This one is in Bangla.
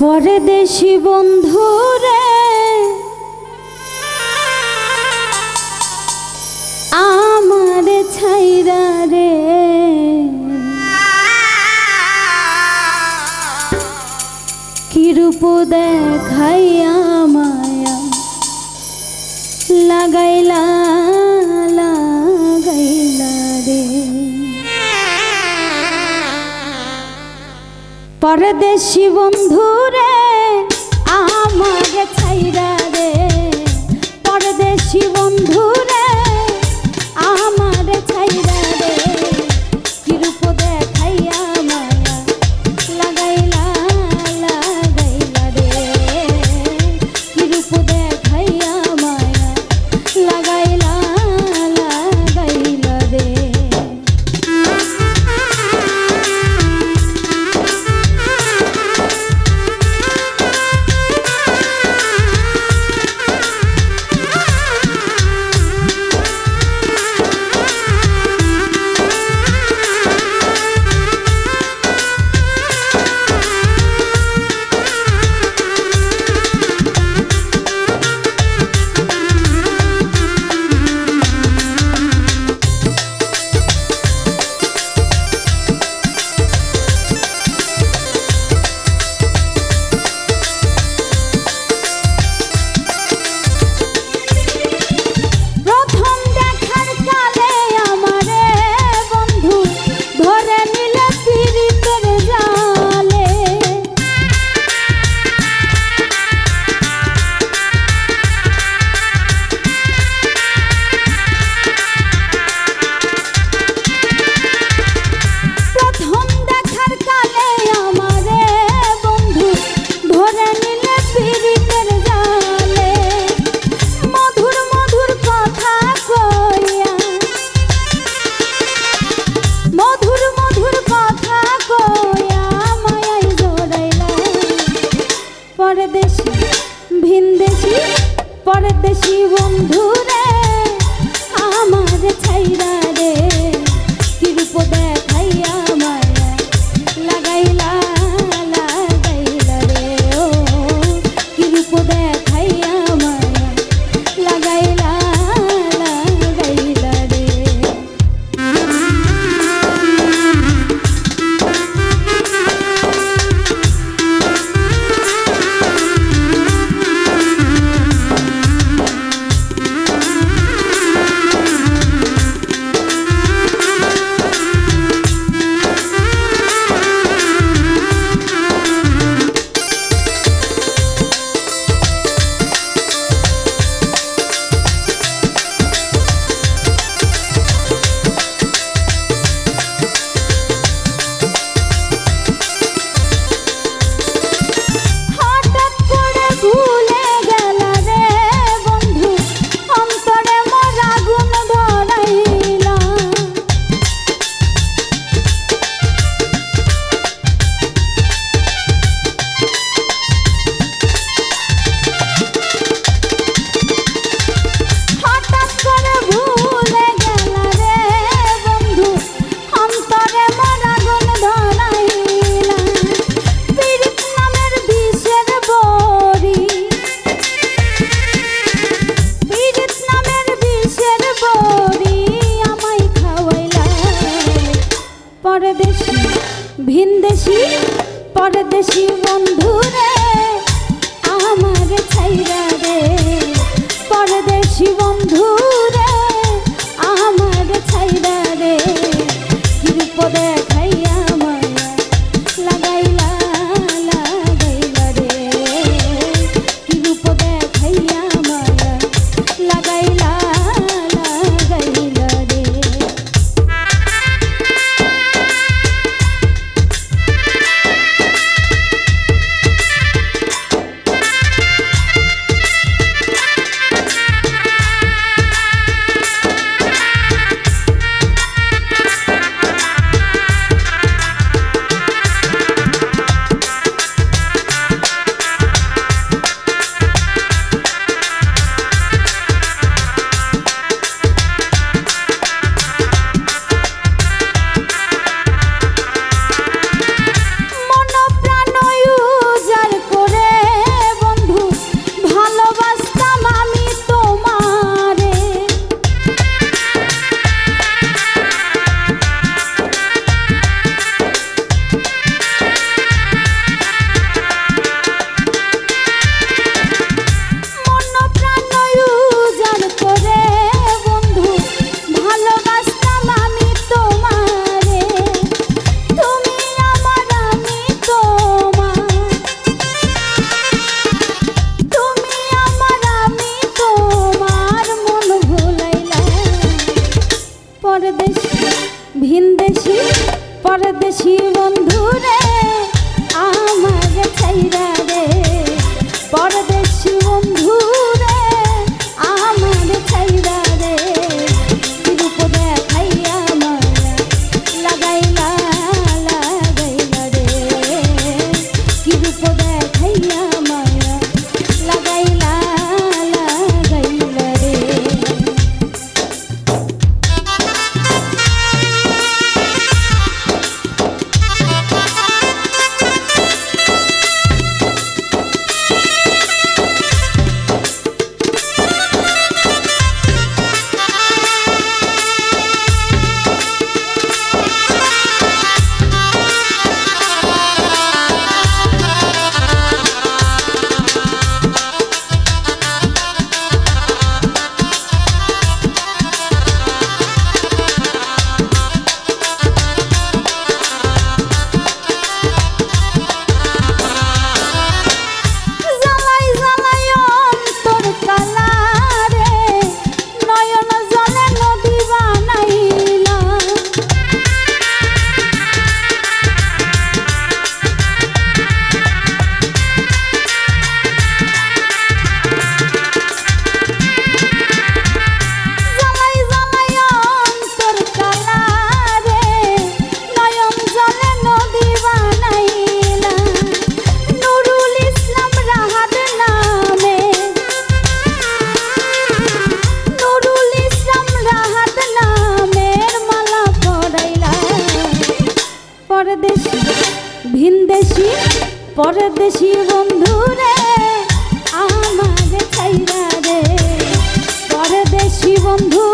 পরদেশি বন্ধু রে। আমার ছাইরা রে। কিরূপ দেখাইয়া পরদেশি বন্ধুরে আমার ছাইরা পরদেশি বন্ধু রে আমার ছাইরা রে। পরদেশি বন্ধু রে আমার ছাইরা রে। কিরপদের দেশীয় দেশি পরদেশি বন্ধু রে আমার ছাইরা রে পরদেশি বন্ধু